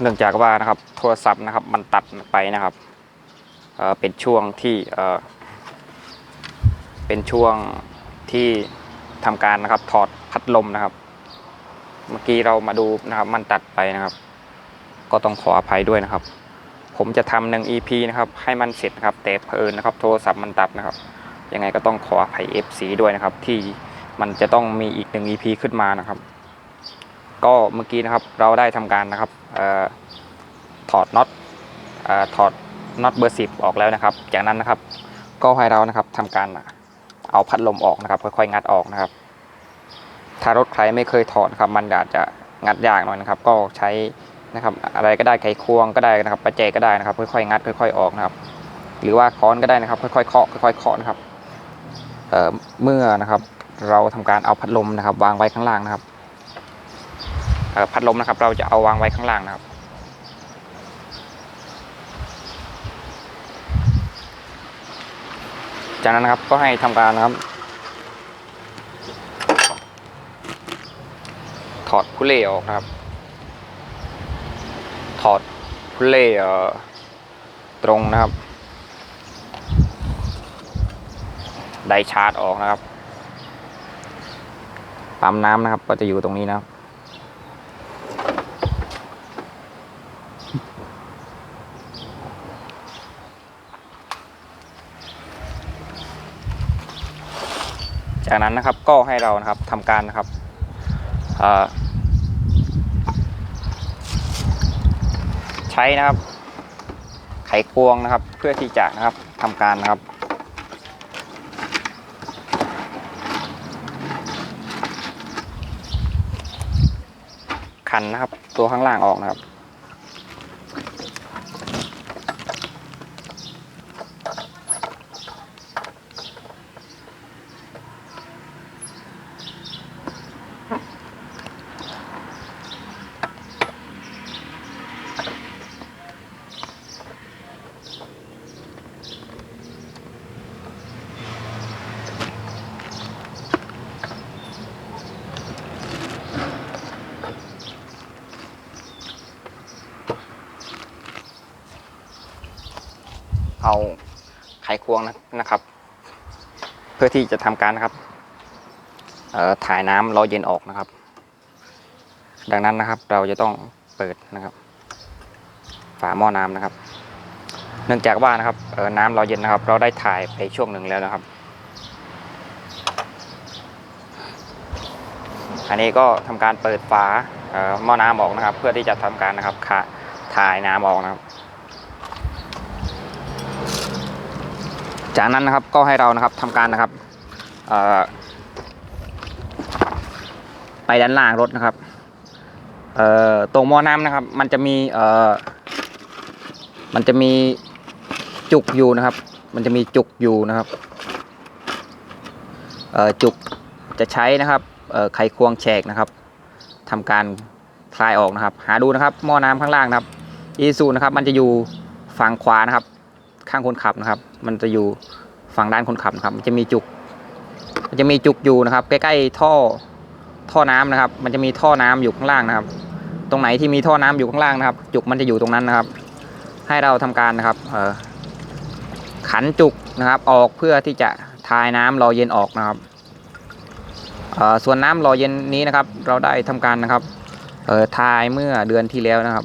เนื่องจากว่านะครับโทรศัพท์นะครับมันตัดไปนะครับเเป็นช่วงที่เเป็นช่วงที่ทำการนะครับถอดพัดลมนะครับ เมื่อกี้เรามาดูนะครับมันตัดไปนะครับ ก็ต้องขออภัยด้วยนะครับ ผมจะทำหนึ่ง EP นะครับให้มันเสร็จนะครับแต่เผอิญนะครับ โทรศัพท์มันตัดนะครับ ยังไงก็ต้องขออภัย FC ด้วยนะครับ ที่มันจะต้องมีอีกหนึ่ง EP ขึ้นมานะครับ ก็เมื่อกี้นะครับเราได้ทำการนะครับออถอดน็อตออถอดน็อตเบอร์สิบออกแล้วนะครับ จากนั้นนะครับก็ให้เรานะครับทำการเอาพัดลมออกนะครับ ค่อยๆงัดออกนะครับ ถ้ารถใครไม่เคยถอดครับมันอาจจะงัดยากหน่อยนะครับ ก็ใช้นะครับอะไรก็ได้ไขควงก็ได้นะครับประแจก็ได้นะครับ ค่อยๆงัดค่อย ๆออกนะครับ หรือว่าค้อนก็ได้นะครับ ค่อยๆเคาะค่อยๆเคาะนะครับเมื่อนะครับเราทำการเอาพัดลมนะครับ วางไว้ข้างล่างนะครับ พัดลมนะครับ เราจะเอาวางไว้ข้างล่างนะครับ จากนั้นนะครับก็ให้ทำการนะครับ ถอดพุเล่ออกนะครับ ถอดพุเล่ตรงนะครับ ไดชาร์จออกนะครับปั๊มน้ำนะครับ ก็จะอยู่ตรงนี้นะครับ จากนั้นนะครับก็ให้เรานะครับทำการนะครับใช้นะครับ ไขควงนะครับ เพื่อที่จะนะครับทำการนะครับคันนะครับ ตัวข้างล่างออกนะครับ เอาไขควงนะนะครับ เพื่อที่จะทำการนะครับถ่ายน้ำรอเย็นออกนะครับ ดังนั้นนะครับเราจะต้องเปิดนะครับ ฝาหม้อน้ำนะครับ เนื่องจากว่านะครับน้ำรอเย็นนะครับ เราได้ถ่ายไปช่วงหนึ่งแล้วนะครับ อันนี้ก็ทำการเปิดฝาหม้อน้ำออกนะครับ เพื่อที่จะทำการนะครับถ่ายน้ำออกนะครับ จากนั้นนะครับก็ให้เรานะครับทำการนะครับไปด้านล่างรถนะครับตรงหม้อน้ำนะครับ มันจะมีมันจะมีจุกอยู่นะครับ มันจะมีจุกอยู่นะครับจุกจะใช้นะครับไขควงแฉกนะครับทำการคลายออกนะครับ หาดูนะครับหม้อน้ำข้างล่างนะครับอีซูนะครับ มันจะอยู่ฝั่งขวานะครับ ข้างคนขับนะครับ มันจะอยู่ฝั่งด้านคนขับนะครับ มันจะมีจุก มันจะมีจุกอยู่นะครับ ใกล้ๆท่อท่อน้ำนะครับ มันจะมีท่อน้ำอยู่ข้างล่างนะครับ ตรงไหนที่มีท่อน้ำอยู่ข้างล่างนะครับ จุกมันจะอยู่ตรงนั้นนะครับ ให้เราทำการนะครับเอขันจุกนะครับ ออกเพื่อที่จะทายน้ำรอเย็นออกนะครับส่วนน้ำรอเย็นนี้นะครับ เราได้ทำการนะครับเทายเมื่อเดือนที่แล้วนะครับ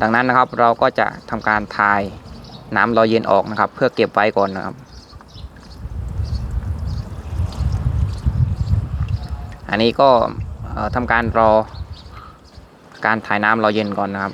ดังนั้นนะครับเราก็จะทำการทาย น้ำรอเย็นออกนะครับ เพื่อเก็บไว้ก่อนนะครับ อันนี้ก็ทำการรอการถ่ายน้ำรอเย็นก่อนนะครับ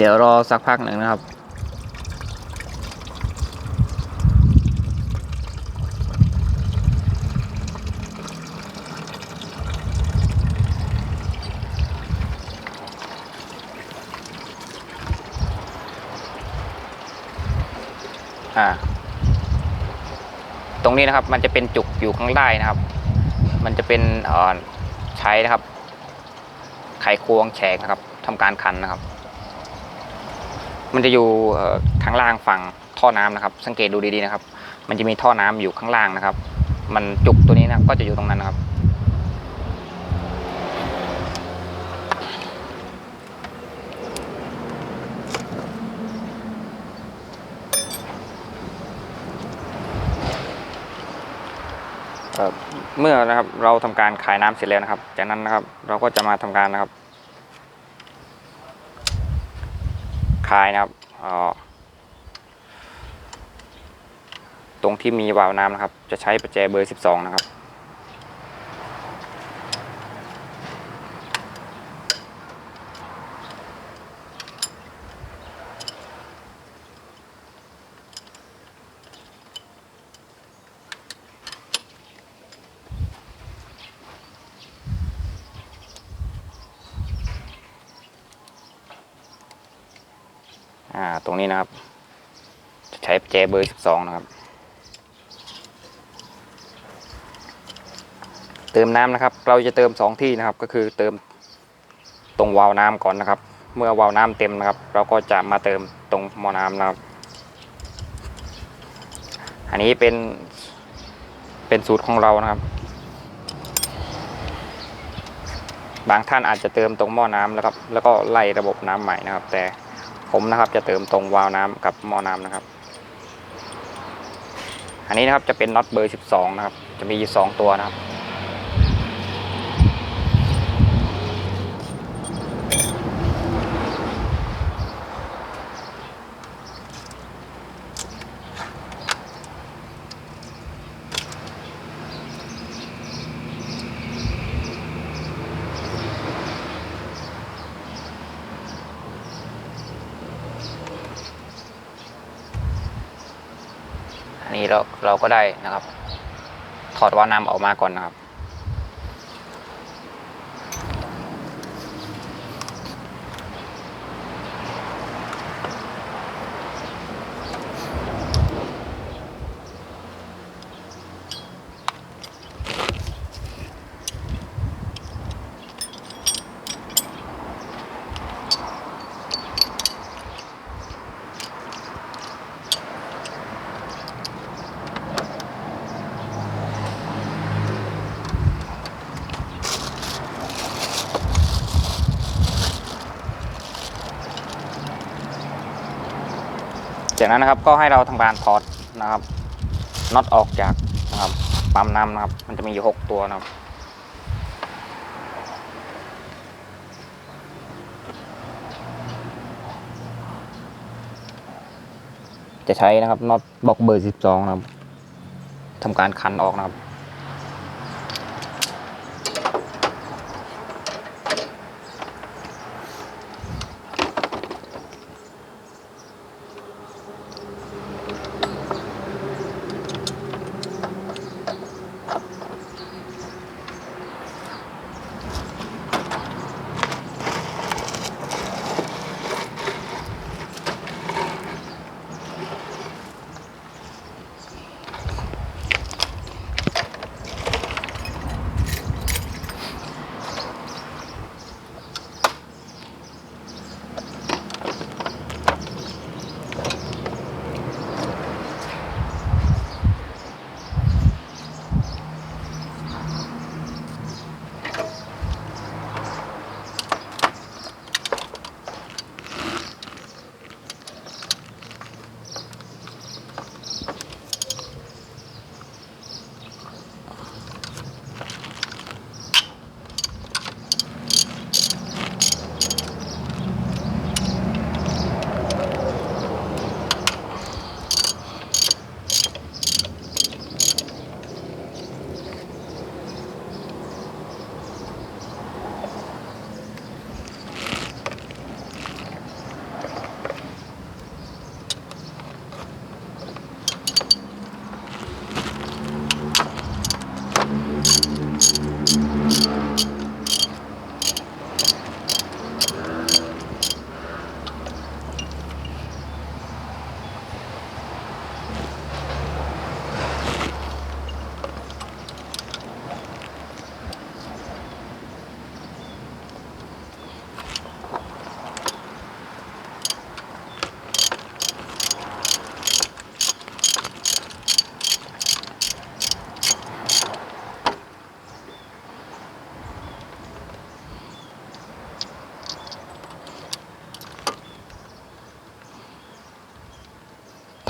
เดี๋ยวรอสักพักหนึ่งนะครับ อ่า ตรงนี้นะครับมันจะเป็นจุกอยู่ข้างใต้นะครับ มันจะเป็นอ่อใช้นะครับ ไขควงแฉกนะครับทำการคันนะครับ มันจะอยู่ข้างล่างฝั่งท่อน้ำนะครับ สังเกตดูดีๆนะครับ มันจะมีท่อน้ำอยู่ข้างล่างนะครับ มันจุกตัวนี้นะก็จะอยู่ตรงนั้นนะครับเอ่อเมื่อนะครับเราทำการขายน้ำเสร็จแล้วนะครับ จากนั้นนะครับเราก็จะมาทำการนะครับ ขายนะครับอ่อตรงที่มีวาล์วน้ำนะครับ จะใช้ประแจเบอร์ 12 นะครับ อ่า ตรงนี้นะครับ จะใช้ประแจเบอร์12นะครับ เติมน้ำนะครับ เราจะเติม2ที่นะครับ ก็คือเติมตรงวาล์วน้ำก่อนนะครับ เมื่อวาล์วน้ำเต็มนะครับ เราก็จะมาเติมตรงหม้อน้ำนะครับ อันนี้เป็นเป็นสูตรของเรานะครับ บางท่านอาจจะเติมตรงหม้อน้ำแล้วครับ แล้วก็ไล่ระบบน้ำใหม่นะครับ แต่ผมนะครับจะเติมตรงวาล์วน้ำกับหม้อน้ำนะครับ อันนี้นะครับจะเป็นน็อตเบอร์ 12 นะครับ จะมีอยู่สองตัวนะครับ อันนี้ เราก็ได้นะครับ ถอดวาล์วน้ำออกมาก่อนนะครับ จากนั้นนะครับก็ให้เราทางการถอดนะครับน็อตออกจากนะครับปั๊มน้ำนะครับ มันจะมีอยู่หกตัวนะครับจะใช้นะครับน็อตบล็อกเบอร์ 12 นะครับทำการคันออกนะครับ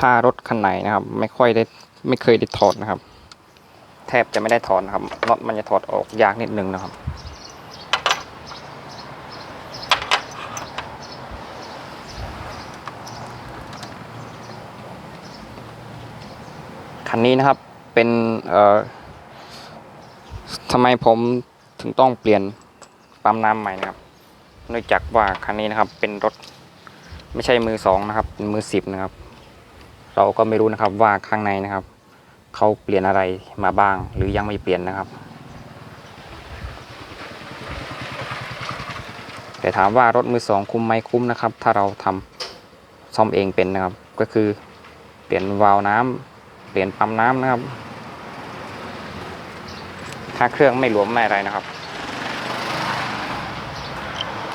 ถ้ารถคันไหนนะครับ ไม่ค่อยได้ไม่เคยได้ถอดนะครับ แทบจะไม่ได้ถอดนะครับน็อตมันจะถอดออกยากนิดนึงนะครับคันนี้นะครับเป็นเอ่อทำไมผมถึงต้องเปลี่ยนปั๊มน้ำใหม่นะครับเนื่องจากว่าคันนี้นะครับเป็นรถไม่ใช่มือสองนะครับ เป็นมือสิบนะครับ เราก็ไม่รู้นะครับว่าข้างในนะครับเขาเปลี่ยนอะไรมาบ้าง หรือยังไม่เปลี่ยนนะครับ แต่ถามว่ารถมือสองคุ้มไหมคุ้มนะครับ ถ้าเราทำซ่อมเองเป็นนะครับ ก็คือเปลี่ยนวาล์วน้ำเปลี่ยนปั๊มน้ำนะครับ ถ้าเครื่องไม่หลวมไม่อะไรนะครับ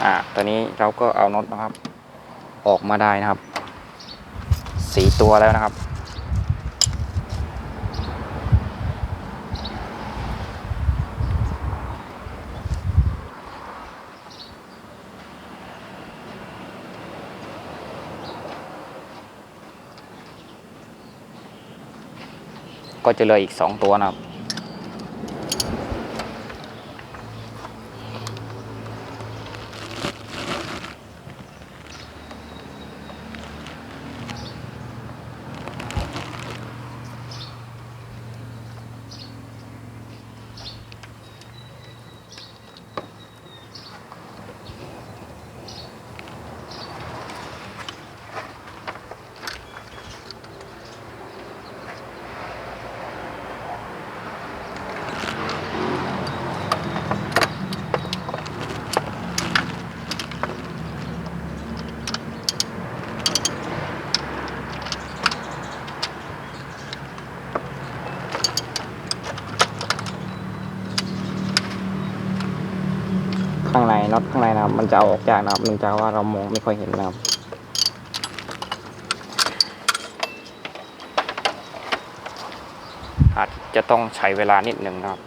อ่าตอนนี้เราก็เอาน็อตนะครับ ออกมาได้นะครับ สีตัวแล้วนะครับ ก็จะเหลืออีกสองตัวนะครับ ข้างใน นะครับ มันจะเอาออกยากนะครับเนื่องจากว่าเรามองไม่ค่อยเห็นนะครับอาจจะต้องใช้เวลานิดหนึ่งนะครับ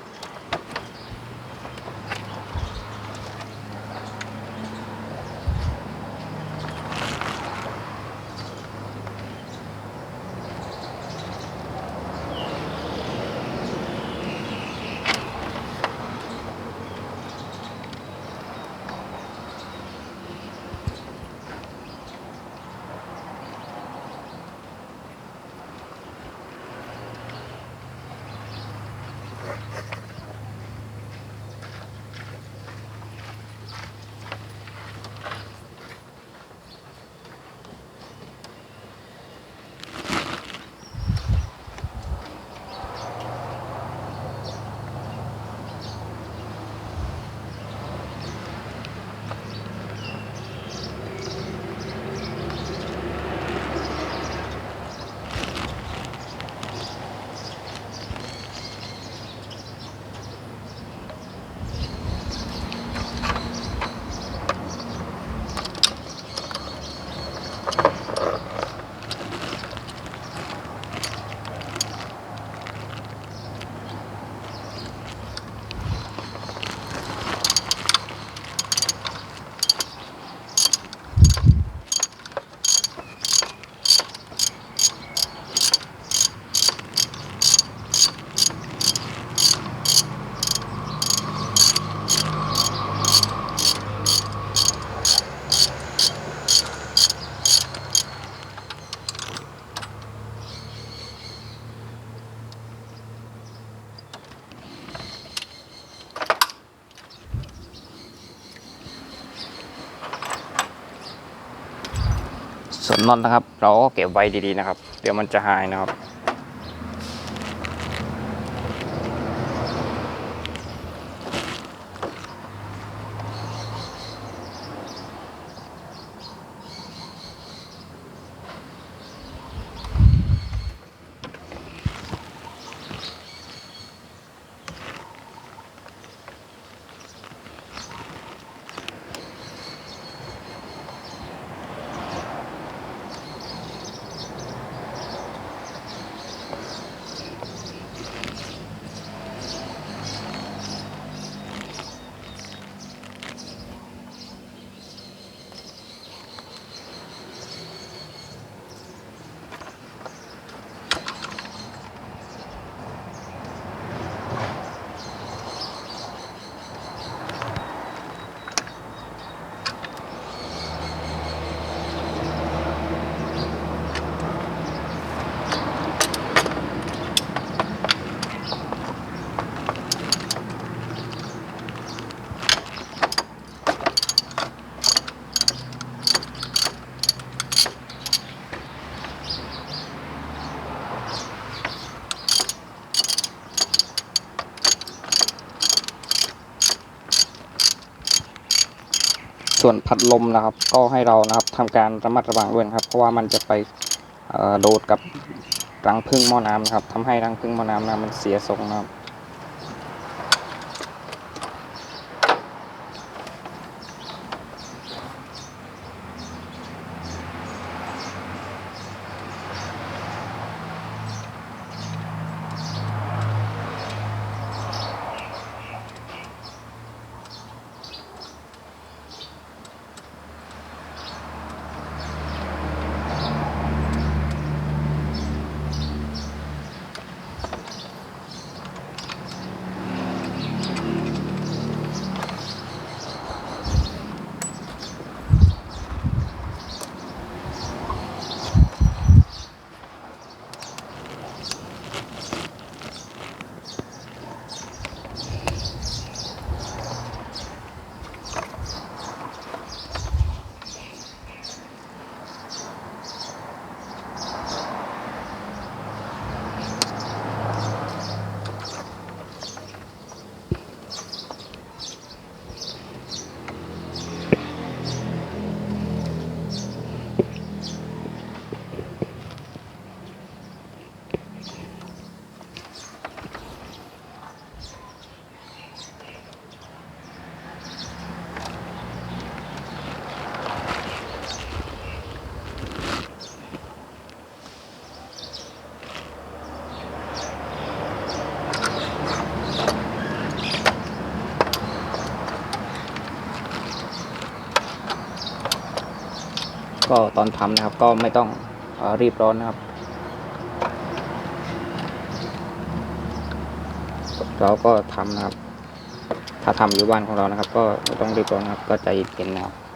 นน็อตนะครับ เราก็เก็บไว้ดีๆนะครับ เดี๋ยวมันจะหายนะครับ ส่วนพัดลมนะครับ ก็ให้เรานะครับทำการระมัดระวังด้วยนะครับ เพราะว่ามันจะไปโดดกับรังพึ่งหม้อน้ำนะครับทำให้รังพึ่งหม้อน้ำนะมันเสียทรงนะครับ ก็ตอนทำนะครับก็ไม่ต้องอรีบร้อนนะครับ เราก็ทำนะครับ ถ้าทำอยู่บ้านของเรานะครับ ก็ไม่ต้องรีบร้อนนะครับ ก็ใจเย็นนะครับ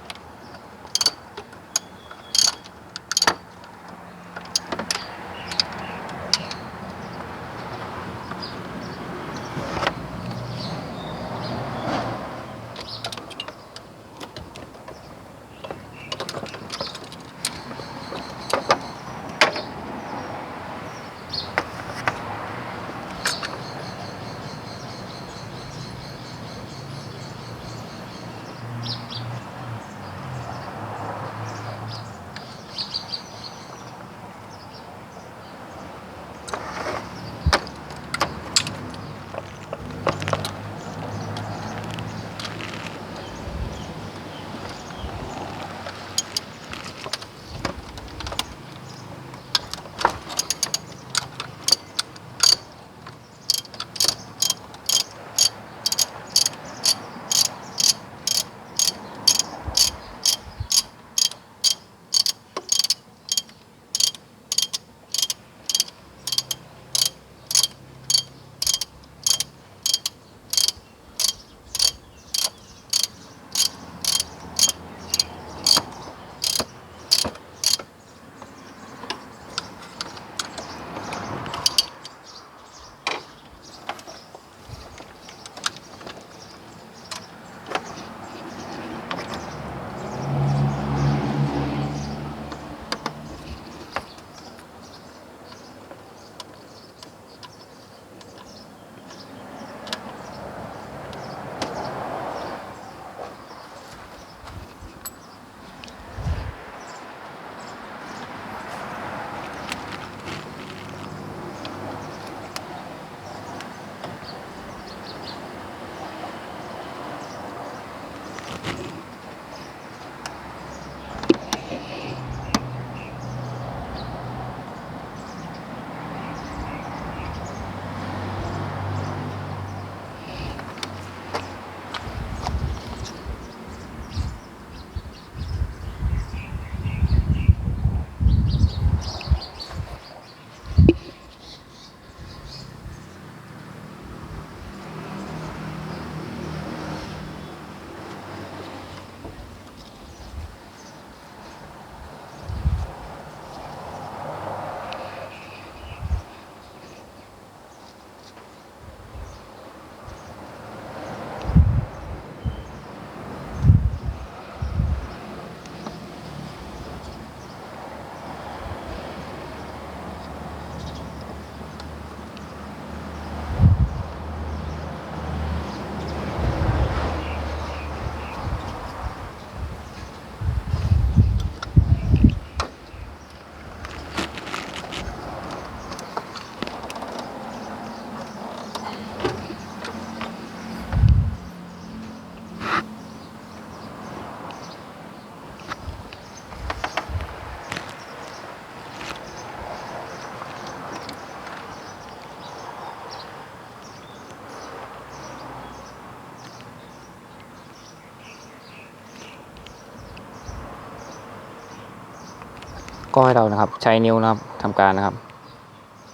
ก็ให้เรานะครับ ใช้นิ้วนะครับทำการนะครับ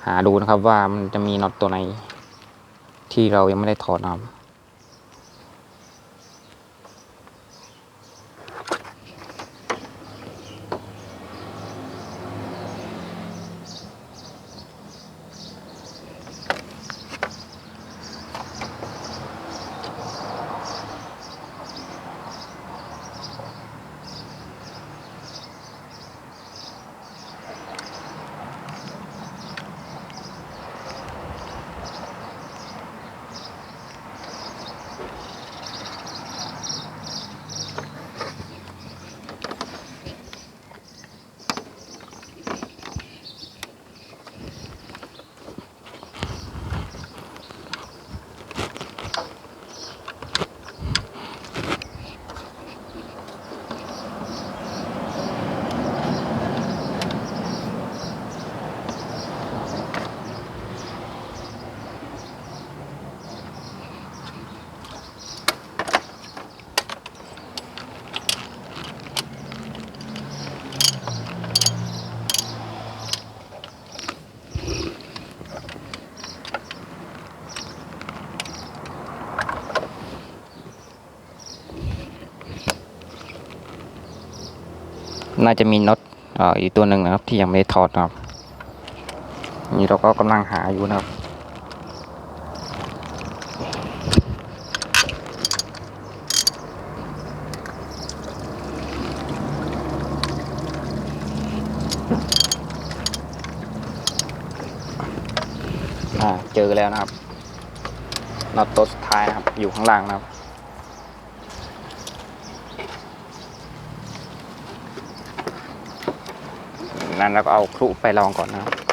หาดูนะครับว่ามันจะมีน็อตตัวไหน ที่เรายังไม่ได้ถอดนะครับ น่าจะมีน็อตอ,อีกตัวหนึ่งนะครับ ที่ยังไม่ได้ถอดนะครับ นี่เราก็กำลังหาอยู่นะครับเจอแล้วนะครับน็อตตัวสุดท้ายนะครับ อยู่ข้างล่างนะครับ นั้นแล้วก็เอาครุไปลองก่อนนะครับ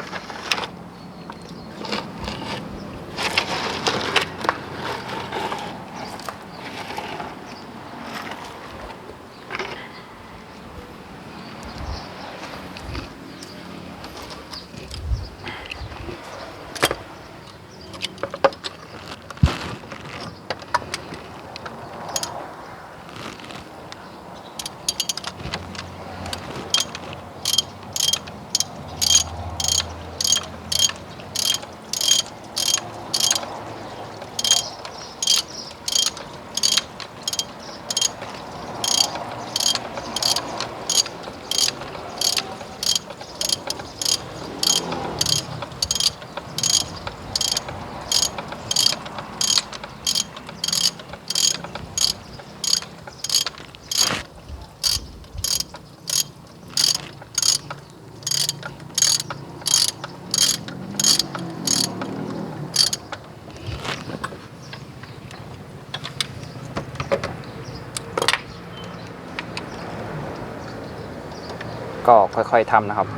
ก็ ค่อยๆทำนะครับ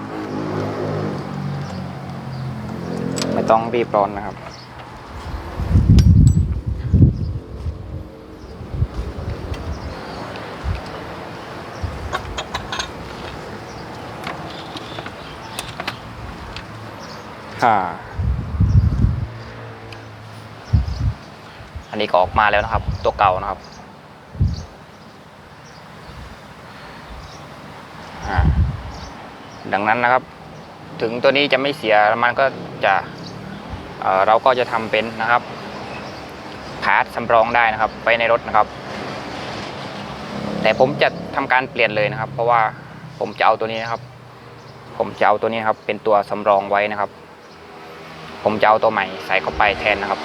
ไม่ต้องรีบร้อนนะครับค่ะอันนี้ก็ออกมาแล้วนะครับ ตัวเก่านะครับ อ่า ดังนั้นนะครับ ถึงตัวนี้จะไม่เสียมันก็จะเเราก็จะทำเป็นนะครับพาร์ทสำรองได้นะครับไว้ในรถนะครับ แต่ผมจะทำการเปลี่ยนเลยนะครับ เพราะว่าผมจะเอาตัวนี้นะครับ ผมจะเอาตัวนี้ครับ เป็นตัวสำรองไว้นะครับ ผมจะเอาตัวใหม่ใส่เข้าไปแทนนะครับ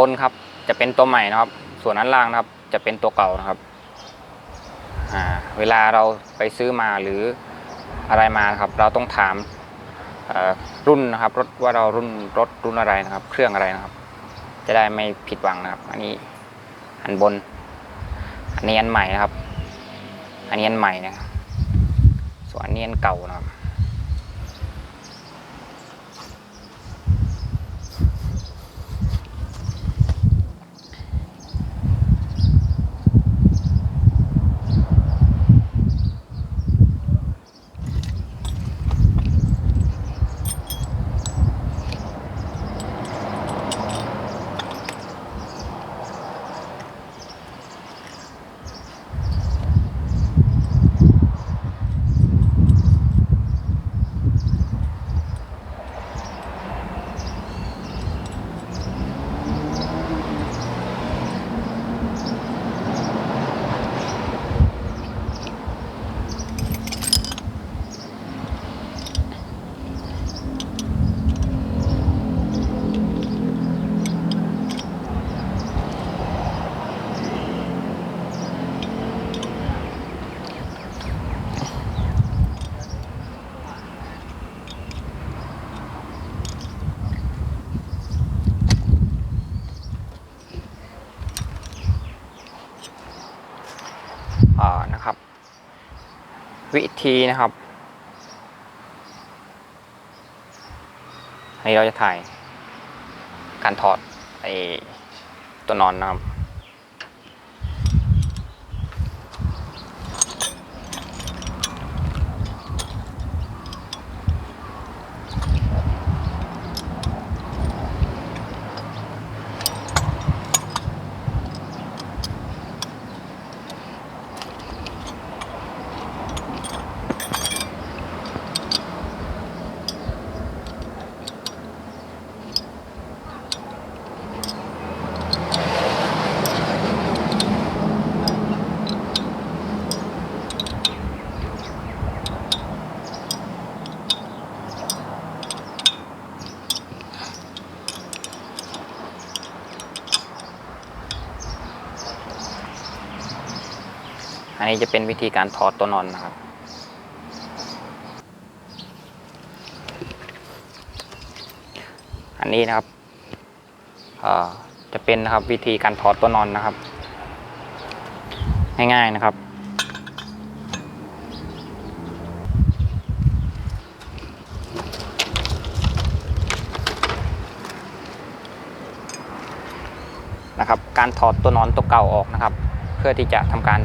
บนครับ จะเป็นตัวใหม่นะครับ ส่วนอันล่างนะครับ จะเป็นตัวเก่านะครับเวลาเราไปซื้อมาหรืออะไรมาครับ เราต้องถามรุ่นนะครับรถว่าเรารุ่นรถรุ่นอะไรนะครับ เครื่องอะไรนะครับ จะได้ไม่ผิดหวังนะครับ อันนี้อันบน อันนี้อันใหม่นะครับ อันนี้อันใหม่นะครับส่วนอันนี้อันเก่านะครับ วิธีนะครับอันนี้เราจะถ่ายการถอดไอ้ตัวนอนนะครับ อั นี้จะเป็นวิธีการถอดตัวนอนนะครับ อันนี้นะครับจะเป็นนะครับวิธีการถอดตัวนอนนะครับ ง่ายๆนะครับ นะครับ การถอดตัวนอนตัวเก่าออกนะครับ เพื่อที่จะทำการ